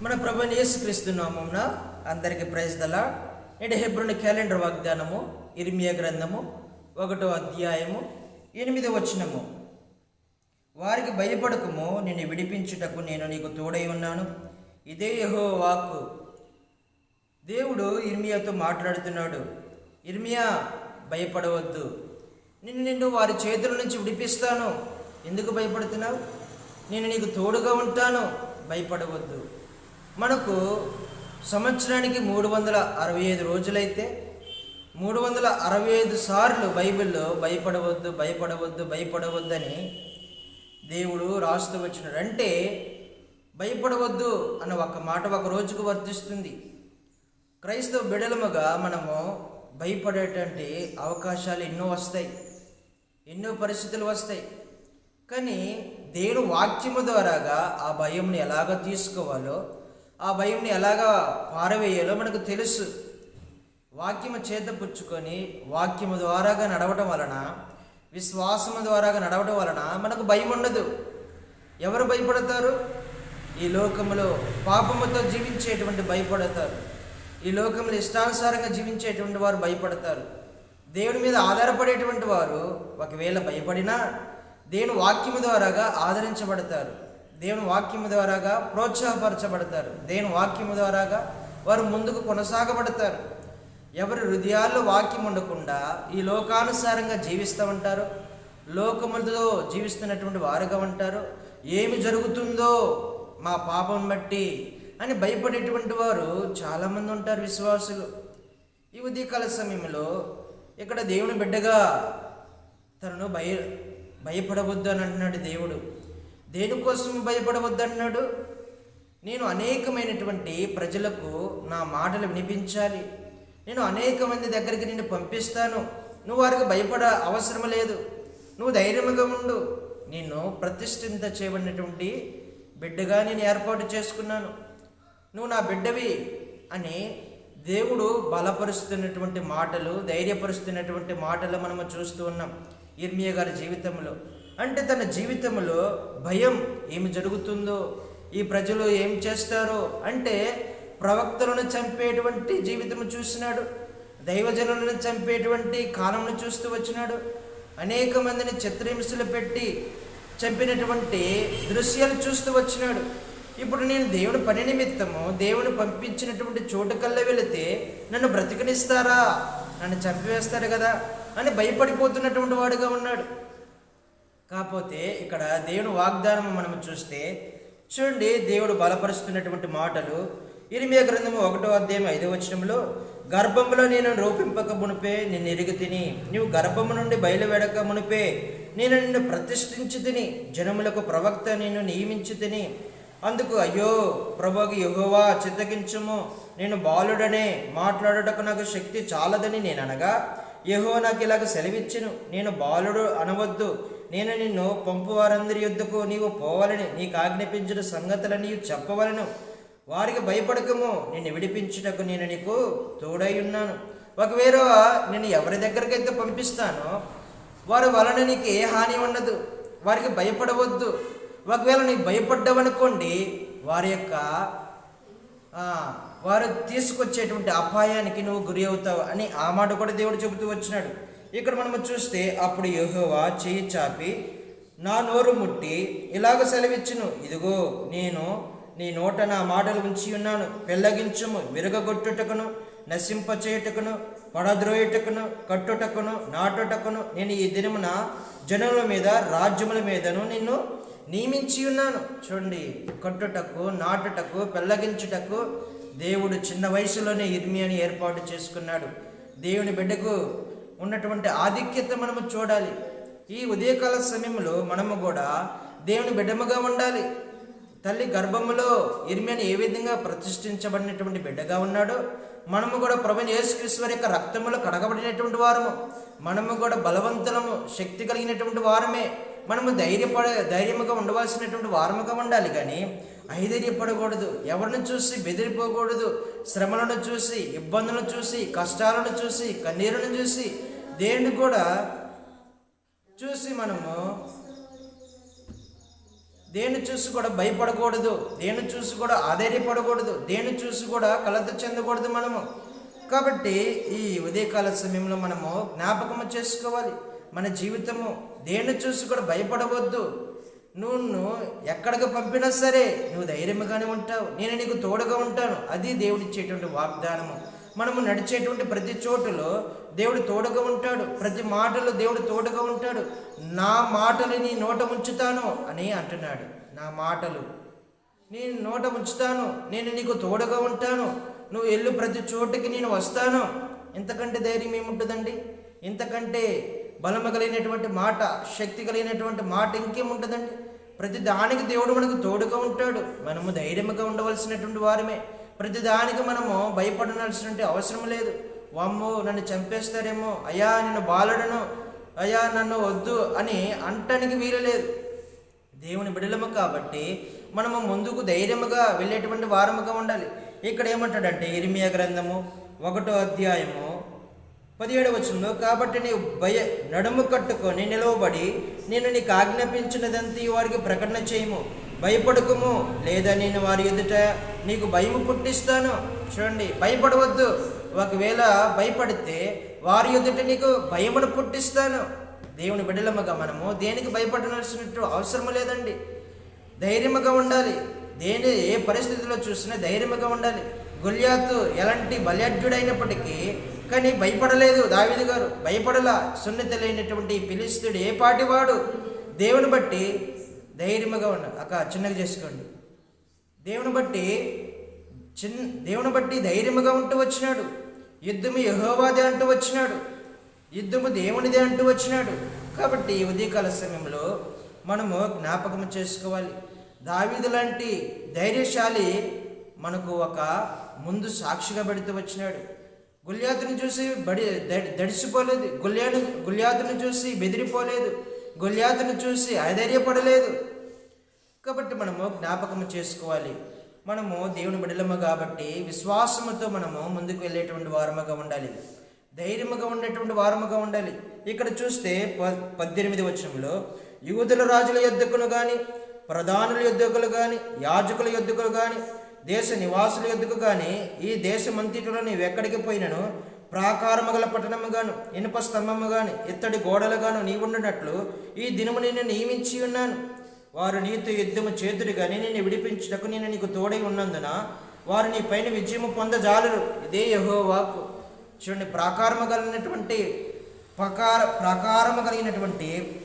మన ప్రభుని యేసుక్రీస్తు నామమున అందరికి ప్రైజ్ దలా నేటి హెబ్రోని క్యాలెండర్ వాగ్దానము ఇర్మియా గ్రంథము ఒకటో అధ్యాయము ఎనిమిది వచనము. వారికి భయపడకము నిన్ను విడిపించుటకు నేను నీకు తోడై ఉన్నాను. ఇదే యహో వాక్కు దేవుడు ఇర్మియాతో మాట్లాడుతున్నాడు ఇర్మియా భయపడవద్దు. నిన్ను నిన్ను వారి చేతుల నుంచి విడిపిస్తాను. ఎందుకు భయపడుతున్నావు? నేను నీకు తోడుగా ఉంటాను. భయపడవద్దు. మనకు సంవత్సరానికి మూడు వందల అరవై ఐదు రోజులైతే మూడు వందల అరవై ఐదు సార్లు బైబిల్లో భయపడవద్దు భయపడవద్దు భయపడవద్దని దేవుడు రాస్తూ వచ్చినాడు. అంటే భయపడవద్దు అన్న ఒక మాట ఒక రోజుకు వర్తిస్తుంది. క్రైస్తవ బిడలముగా మనము భయపడేటువంటి అవకాశాలు ఎన్నో వస్తాయి ఎన్నో పరిస్థితులు వస్తాయి. కానీ దేవుడు వాక్యము ద్వారాగా ఆ భయంని ఎలాగ తీసుకోవాలో ఆ భయంని ఎలాగా పారవేయాలో మనకు తెలుసు. వాక్యము చేత పుచ్చుకొని వాక్యము ద్వారాగా నడవటం వలన విశ్వాసము ద్వారాగా నడవటం వలన మనకు భయం ఉండదు ఎవరు భయపడతారు? ఈ లోకములో పాపముతో జీవించేటువంటి భయపడతారు. ఈ లోకంలో ఇష్టానుసారంగా జీవించేటువంటి వారు భయపడతారు. దేవుడి మీద ఆధారపడేటువంటి వారు ఒకవేళ భయపడినా దేవుని వాక్యము ద్వారాగా ఆదరించబడతారు. దేవుని వాక్యము ద్వారాగా ప్రోత్సాహపరచబడతారు. దేవుని వాక్యము ద్వారాగా వారు ముందుకు కొనసాగబడతారు. ఎవరి హృదయాల్లో వాక్యం ఉండకుండా ఈ లోకానుసారంగా జీవిస్తూ ఉంటారు. లోకములతో జీవిస్తున్నటువంటి వారుగా ఉంటారు. ఏమి జరుగుతుందో మా పాపం బట్టి అని భయపడేటువంటి వారు చాలామంది ఉంటారు విశ్వాసులు. ఈ ఉదయకాల సమయంలో ఇక్కడ దేవుని బిడ్డగా తనను భయ భయపడవద్దు అని అంటున్నాడు దేవుడు. దేనికోసం భయపడవద్దన్నాడు? నేను అనేకమైనటువంటి ప్రజలకు నా మాటలు వినిపించాలి. నేను అనేక మంది దగ్గరికి నిన్ను పంపిస్తాను. నువ్వు వారికి భయపడ అవసరం లేదు. నువ్వు ధైర్యంగా ఉండు. నిన్ను ప్రతిష్ఠిత చేయబడినటువంటి బిడ్డగా నేను ఏర్పాటు చేసుకున్నాను. నువ్వు నా బిడ్డవి అని దేవుడు బలపరుస్తున్నటువంటి మాటలు ధైర్యపరుస్తున్నటువంటి మాటలు మనము చూస్తూ ఉన్నాం. ఇర్మియా గారి జీవితంలో అంటే తన జీవితంలో భయం ఏమి జరుగుతుందో ఈ ప్రజలు ఏం చేస్తారో అంటే ప్రవక్తలను చంపేటువంటి జీవితం చూసినాడు దైవజనులను చంపేటువంటి కాలంను చూస్తూ వచ్చినాడు. అనేక మందిని చిత్రహింసలు పెట్టి చంపినటువంటి దృశ్యాలు చూస్తూ వచ్చినాడు. ఇప్పుడు నేను దేవుని పని నిమిత్తము దేవుడు పంపించినటువంటి చోటుకల్లా వెళితే నన్ను బ్రతికనిస్తారా? నన్ను చంపివేస్తారు కదా అని భయపడిపోతున్నటువంటి వాడుగా ఉన్నాడు. కాకపోతే ఇక్కడ దేవుని వాగ్దానం మనం చూస్తే చూడండి దేవుడు బలపరుస్తున్నటువంటి మాటలు. ఇరిమియా గ్రంథము ఒకటో అధ్యాయం ఐదో వచనంలో గర్భంలో నేను రూపింపక మునిపే నిన్ను ఎరుగు తిని నీవు గర్భము నుండి బయలువెడక మునిపే నేను నిన్ను ప్రతిష్ఠించి తిని జనములకు ప్రవక్త నేను నియమించి తిని అందుకు అయ్యో ప్రభుకి యహోవా చిత్తగించము. నేను బాలుడనే మాట్లాడుటకు నాకు శక్తి చాలదని నేను అనగా యహో నాకు ఇలాగ సెలవిచ్చును. నేను బాలుడు అనవద్దు. నేను నిన్ను పంపు వారందరి యుద్ధకు నీవు పోవాలని. నీకు ఆజ్ఞాపించిన సంగతులని చెప్పవలను. వారికి భయపడకము. నిన్ను విడిపించుటకు నేను నీకు తోడై ఉన్నాను. ఒకవేళ నేను ఎవరి దగ్గరకైతే పంపిస్తానో వారి వలన నీకు ఏ హాని ఉండదు. వారికి భయపడవద్దు. ఒకవేళ నీకు భయపడ్డావనుకోండి వారి యొక్క వారు తీసుకొచ్చేటువంటి అపాయానికి నువ్వు గురి అవుతావు అని ఆ మాట కూడా దేవుడు చెబుతూ వచ్చినాడు. ఇక్కడ మనము చూస్తే అప్పుడు యహోవా చేయి చాపి నా నోరు ముట్టి ఇలాగ సెలవిచ్చును. ఇదిగో నేను నీ నోట నా మాటలు ఉంచి ఉన్నాను. పెళ్ళగించుము విరగగొట్టుటకును నశింపచేయుటకును పడద్రోయుటకును కట్టుటకును నాటుటకును. నేను ఈ దినమున జనముల మీద రాజ్యముల మీదను నిన్ను నియమించి ఉన్నాను. చూడండి కట్టుటకు నాటుటకు పెళ్ళగించుటకు దేవుడు చిన్న వయసులోనే ఇర్మియాని ఏర్పాటు చేసుకున్నాడు. దేవుని బిడ్డకు ఉన్నటువంటి ఆధిక్యత మనము చూడాలి. ఈ ఉదయకాల సమయంలో మనము కూడా దేవుని బిడ్డముగా ఉండాలి. తల్లి గర్భములో ఇర్మియాని ఏ విధంగా ప్రతిష్ఠించబడినటువంటి బిడ్డగా ఉన్నాడో మనము కూడా ప్రభు యేసుక్రీశ్వరి యొక్క రక్తములో కడగబడినటువంటి వారము. మనము కూడా బలవంతులము శక్తి కలిగినటువంటి వారమే. మనము ధైర్యపడ ధైర్యముగా ఉండవలసినటువంటి వారముగా ఉండాలి కానీ ఐధైర్యపడకూడదు ఎవరిని చూసి బెదిరిపోకూడదు. శ్రమలను చూసి ఇబ్బందులను చూసి కష్టాలను చూసి కన్నీరును చూసి దేన్ని కూడా చూసి మనము దేన్ని చూసి కూడా భయపడకూడదు దేన్ని చూసి కూడా ఆధైర్యపడకూడదు దేన్ని చూసి కూడా కలత చెందకూడదు మనము. కాబట్టి ఈ ఉదయకాల సమయంలో మనము జ్ఞాపకము చేసుకోవాలి. మన జీవితము దేన్ని చూసి కూడా భయపడవద్దు. నువ్వు ఎక్కడికి పంపినా సరే నువ్వు ధైర్యంగానే ఉంటావు. నేను నీకు తోడుగా ఉంటాను. అది దేవుడిచ్చేటువంటి వాగ్దానము. మనము నడిచేటువంటి ప్రతి చోటులో దేవుడు తోడుగా ఉంటాడు. ప్రతి మాటలో దేవుడు తోడుగా ఉంటాడు. నా మాటలు నీ నోట ఉంచుతాను అని అంటున్నాడు. నా మాటలు నేను నోట ఉంచుతాను నేను నీకు తోడుగా ఉంటాను. నువ్వు వెళ్ళు ప్రతి చోటుకి నేను వస్తాను. ఇంతకంటే ధైర్యం ఏముంటుందండి? ఇంతకంటే బలము కలిగినటువంటి మాట శక్తి కలిగినటువంటి మాట ఇంకేముంటుందండి? ప్రతి దానికి దేవుడు మనకు తోడుగా ఉంటాడు. మనము ధైర్యంగా ఉండవలసినటువంటి వారమే. ప్రతిదానికి మనము భయపడనాల్సినటువంటి అవసరం లేదు. వామ్మో నన్ను చంపేస్తారేమో అయ్యా నిన్ను బాలడను అయ్యా నన్ను వద్దు అని అంటానికి వీలలేదు దేవుని బిడలము కాబట్టి మనము ముందుకు ధైర్యముగా వెళ్ళేటువంటి వారముగా ఉండాలి. ఇక్కడ ఏమంటాడంటే ఇరిమియా గ్రంథము ఒకటో అధ్యాయము పదిహేడు వచనంలో కాబట్టి నీవు భయ నడుము కట్టుకొని నిలవబడి నేను నీకు ఆజ్ఞాపించినదంతా వారికి ప్రకటన చేయము. భయపడకుము. లేదా నేను వారి ఎదుట నీకు భయము పుట్టిస్తాను. చూడండి భయపడవద్దు. ఒకవేళ భయపడితే వారి ఎదుట నీకు భయమును పుట్టిస్తాను. దేవుని బిడ్డలమ్మగా మనము దేనికి భయపడవలసినట్టు అవసరం లేదండి. ధైర్యముగా ఉండాలి. దేని ఏ పరిస్థితిలో చూసినా ధైర్యముగా ఉండాలి. గుల్యాతు ఎలాంటి బలడ్యుడైనప్పటికీ కానీ భయపడలేదు దావిది గారు. భయపడలా. సున్నితలైనటువంటి పిలిస్తుడు ఏ పాటివాడు? దేవుని బట్టి ధైర్యముగా ఉండాలి అక్క చిన్నగా చేసుకోండి. దేవుని బట్టి చిన్ దేవుని బట్టి ధైర్యముగా ఉంటూ వచ్చినాడు. యుద్ధము యహోవాదే అంటూ వచ్చినాడు. యుద్ధము దేవునిదే అంటూ వచ్చినాడు. కాబట్టి ఉదయకాల సమయంలో మనము జ్ఞాపకం చేసుకోవాలి. దావీదు లాంటి ధైర్యశాలి మనకు ఒక ముందు సాక్షిగా పెడుతూ వచ్చినాడు. గుళ్యాతుని చూసి బడి దడిసిపోలేదు. గుళ్యాను గుళ్యాతుని చూసి బెదిరిపోలేదు. గుళ్యాతుని చూసి అధైర్యపడలేదు. కాబట్టి మనము జ్ఞాపకము చేసుకోవాలి. మనము దేవుని బిడలము కాబట్టి విశ్వాసముతో మనము ముందుకు వెళ్ళేటువంటి వారముగా ఉండాలి. ధైర్యముగా ఉండేటువంటి వారముగా ఉండాలి. ఇక్కడ చూస్తే ప పద్దెనిమిది వచనంలో యువతుల రాజుల యుద్ధకులు కానీ ప్రధానుల యుద్ధకులు కానీ యాజకుల యుద్ధకులు కానీ దేశ నివాసుల యుద్ధకు కానీ ఈ దేశమంతటిలో నీవు ఎక్కడికి పోయినను? ప్రాకారము గల పట్టణముగాను ఇనుప స్తంభము స్తంభముగాను ఇత్తడి గోడలుగాను నీవుండినట్లు ఈ దినము నిన్ను నియమించి ఉన్నాను. వారు నీతో యుద్ధము చేతుడు కానీ నిన్ను విడిపించుటకు నేను నీకు తోడై ఉన్నందున వారు నీ పైన విజయము పొందజాలరు. ఇదే యహో వాక్కు చూడండి ప్రాకారము కలిగినటువంటి ప్రకార ప్రాకారము కలిగినటువంటి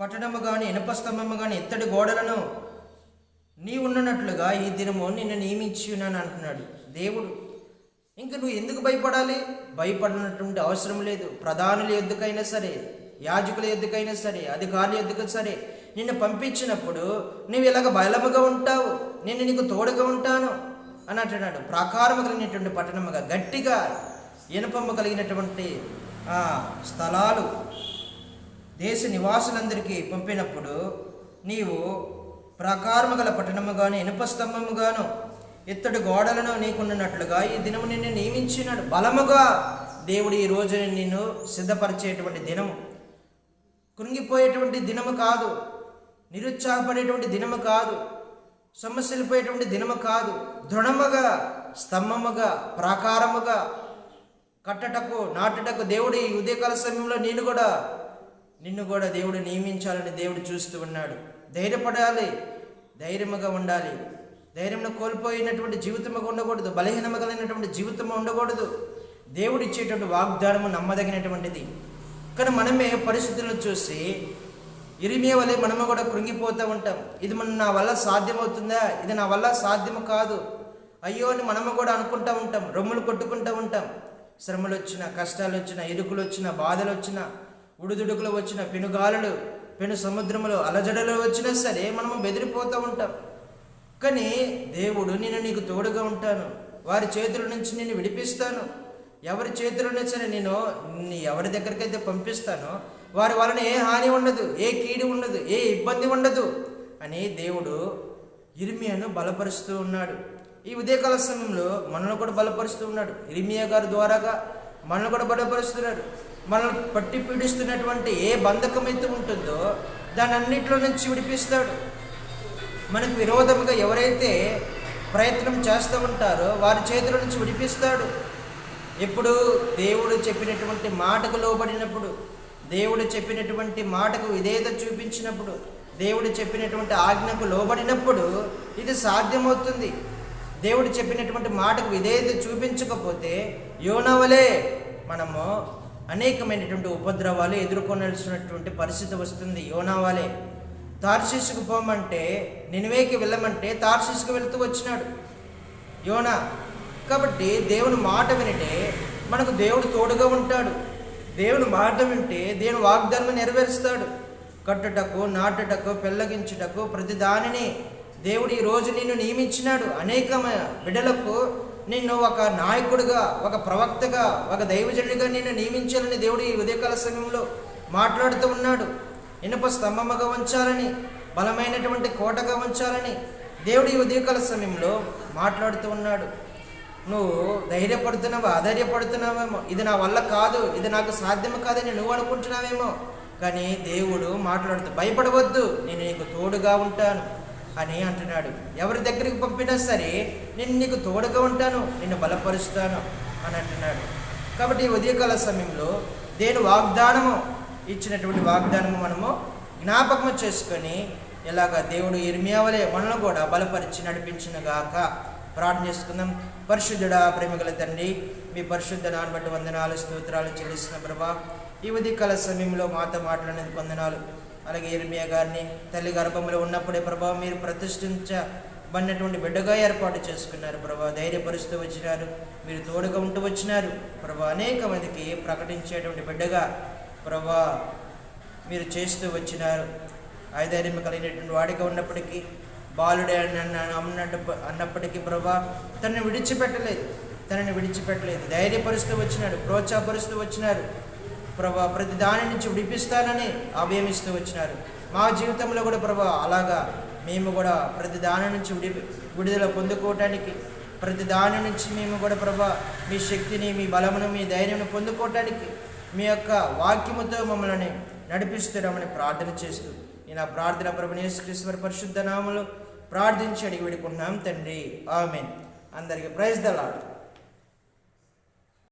పట్టణము కానీ ఇనప స్తంభము కానీ ఇత్తడి గోడలను నీ ఉన్నట్లుగా ఈ దినము నిన్ను నియమించి ఉన్నాను అంటున్నాడు దేవుడు. ఇంకా నువ్వు ఎందుకు భయపడాలి? భయపడినటువంటి అవసరం లేదు. ప్రధానుల ఎందుకైనా సరే యాజకుల ఎద్దుకైనా సరే అధికారుల ఎద్దుకు సరే నిన్ను పంపించినప్పుడు నువ్వు ఇలాగ బలముగా ఉంటావు? నేను నీకు తోడుగా ఉంటాను అని అంటున్నాడు. ప్రాకారము కలిగినటువంటి పట్టణముగా గట్టిగా ఇనుపమ్మ కలిగినటువంటి స్థలాలు దేశ నివాసులందరికీ పంపినప్పుడు నీవు ప్రాకారము గల పట్టణముగాను ఇనుప స్తంభముగాను ఇత్తడి గోడలను నీకున్నట్లుగా ఈ దినము నిన్ను నియమించినాడు. బలముగా దేవుడు ఈ రోజు నిన్ను సిద్ధపరిచేటువంటి దినము. కృంగిపోయేటువంటి దినము కాదు. నిరుత్సాహపడేటువంటి దినము కాదు. సమస్యలు పోయేటువంటి దినము కాదు. దృఢముగా స్తంభముగా ప్రాకారముగా కట్టటకు నాటుటకు దేవుడు ఈ ఉదయకాల సమయంలో నేను కూడా నిన్ను కూడా దేవుడు నియమించాలని దేవుడు చూస్తూ ఉన్నాడు. ధైర్యపడాలి. ధైర్యముగా ఉండాలి. ధైర్యంను కోల్పోయినటువంటి జీవితముగా ఉండకూడదు. బలహీనము కలిగినటువంటి జీవితం ఉండకూడదు. దేవుడు ఇచ్చేటువంటి వాగ్దానము నమ్మదగినటువంటిది. కానీ మనమే పరిస్థితులను చూసి ఇరిమే వలె మనము కూడా కృంగిపోతూ ఉంటాం. ఇది మన నా వల్ల సాధ్యమవుతుందా? ఇది నా వల్ల సాధ్యం కాదు. అయ్యో అని మనము కూడా అనుకుంటూ ఉంటాం. రొమ్ములు కొట్టుకుంటూ ఉంటాం. శ్రమలు వచ్చిన కష్టాలు వచ్చిన ఇరుకులు వచ్చిన బాధలు వచ్చిన ఉడుదుడుకులు వచ్చిన పెనుగాలులు పెను సముద్రములు అలజడలు వచ్చినా సరే మనము బెదిరిపోతూ ఉంటాం. కానీ దేవుడు నేను నీకు తోడుగా ఉంటాను. వారి చేతుల నుంచి నేను విడిపిస్తాను. ఎవరి చేతిలోనే సరే నేను ఎవరి దగ్గరికైతే పంపిస్తానో వారి వలన ఏ హాని ఉండదు ఏ కీడు ఉండదు ఏ ఇబ్బంది ఉండదు అని దేవుడు ఇర్మియాను బలపరుస్తూ ఉన్నాడు. ఈ ఉదయకాల సమయంలో మనల్ని కూడా బలపరుస్తూ ఉన్నాడు. ఇర్మియా గారి ద్వారాగా మనల్ని కూడా బలపరుస్తున్నాడు. మనల్ని పట్టి పీడిస్తున్నటువంటి ఏ బంధకం అయితే ఉంటుందో దాని అన్నింటిలో నుంచి విడిపిస్తాడు. మనకు విరోధముగా ఎవరైతే ప్రయత్నం చేస్తూ ఉంటారో వారి చేతుల నుంచి విడిపిస్తాడు. ఎప్పుడు దేవుడు చెప్పినటువంటి మాటకు లోబడినప్పుడు దేవుడు చెప్పినటువంటి మాటకు విధేయత చూపించినప్పుడు దేవుడు చెప్పినటువంటి ఆజ్ఞకు లోబడినప్పుడు ఇది సాధ్యమవుతుంది. దేవుడు చెప్పినటువంటి మాటకు విధేయత చూపించకపోతే యోనవలే మనము అనేకమైనటువంటి ఉపద్రవాలు ఎదుర్కొనాల్సినటువంటి పరిస్థితి వస్తుంది యోనావాలే. తార్షీసుకు పోమంటే నినివేకి వెళ్ళమంటే తార్షీసుకు వెళుతూ వచ్చినాడు. యోనా కాబట్టి దేవుని మాట వినిటే మనకు దేవుడు తోడుగా ఉంటాడు. దేవుని మాట వింటే దేవుని వాగ్దానం నెరవేరుస్తాడు. కట్టుటకు నాటుటకు పెళ్ళగించుటకు ప్రతి దానిని దేవుడు ఈరోజు రోజు నిన్ను నియమించినాడు. అనేక బిడ్డలకు నిన్ను ఒక నాయకుడిగా ఒక ప్రవక్తగా ఒక దైవజనుడిగా నిన్ను నియమించాలని దేవుడు ఈ ఉదయకాల సమయంలో మాట్లాడుతూ ఉన్నాడు. ఇనుప స్తంభముగా ఉంచాలని బలమైనటువంటి కోటగా ఉంచాలని దేవుడు ఈ ఉదయకాల సమయంలో మాట్లాడుతూ ఉన్నాడు. నువ్వు ధైర్యపడుతున్నావా అధైర్యపడుతున్నావేమో? ఇది నా వల్ల కాదు ఇది నాకు సాధ్యం కాదని నువ్వు అనుకుంటున్నావేమో? కానీ దేవుడు మాట్లాడుతూ భయపడవద్దు నేను నీకు తోడుగా ఉంటాను. అని అంటున్నాడు. ఎవరి దగ్గరికి పంపినా సరే నేను నీకు తోడుగా ఉంటాను నిన్ను బలపరుస్తాను. అని అంటున్నాడు. కాబట్టి ఉదయకాల సమయంలో దేని వాగ్దానము ఇచ్చినటువంటి వాగ్దానము మనము జ్ఞాపకం చేసుకొని ఇలాగ దేవుడు ఇర్మియావలే మనల్ని కూడా బలపరిచి నడిపించిన గాక. ప్రార్థన చేసుకుందాం. పరిశుద్ధుడా ప్రేమగల తండ్రి మీ పరిశుద్ధ నాన్న బట్టి వందనాలు స్తోత్రాలు చెల్లిస్తున్న ప్రభా. ఈ ఉదయకాల సమయంలో మాతో మాట్లాడినందుకు వందనాలు. అలాగే ఇర్మియా గారిని తల్లి గర్భంలో ఉన్నప్పుడే ప్రభా మీరు ప్రతిష్ఠించబడినటువంటి బిడ్డగా ఏర్పాటు చేసుకున్నారు ప్రభా. ధైర్యపరుస్తూ వచ్చినారు. మీరు తోడుగా ఉంటూ వచ్చినారు. ప్రభా అనేక మందికి ప్రకటించేటువంటి బిడ్డగా ప్రభా మీరు చేస్తూ వచ్చినారు. ఆయుధైర్యం కలిగినటువంటి వాడిగా ఉన్నప్పటికీ బాలుడే అన్నట్టు అన్నప్పటికీ ప్రభా తనని విడిచిపెట్టలేదు. తనని విడిచిపెట్టలేదు. ధైర్యపరుస్తూ వచ్చినాడు ప్రోత్సాహపరుస్తూ వచ్చినారు. ప్రభా ప్రతి దాని నుంచి విడిపిస్తానని అభయమిస్తూ వచ్చినారు. మా జీవితంలో కూడా ప్రభా అలాగా మేము కూడా ప్రతి దాని నుంచి విడి విడుదల పొందుకోవటానికి ప్రతి దాని నుంచి మేము కూడా ప్రభా మీ శక్తిని మీ బలమును మీ ధైర్యం పొందుకోవటానికి మీ యొక్క వాక్యముతో మమ్మల్ని నడిపిస్తున్నామని ప్రార్థన చేస్తూ నేను ఆ ప్రార్థన ప్రభు నేసుకృష్ణ పరిశుద్ధ నామలు ప్రార్థించి అడిగి వేడుకున్నాం తండ్రి. ఆమెన్. అందరికీ ప్రైజ్ ద లాడ్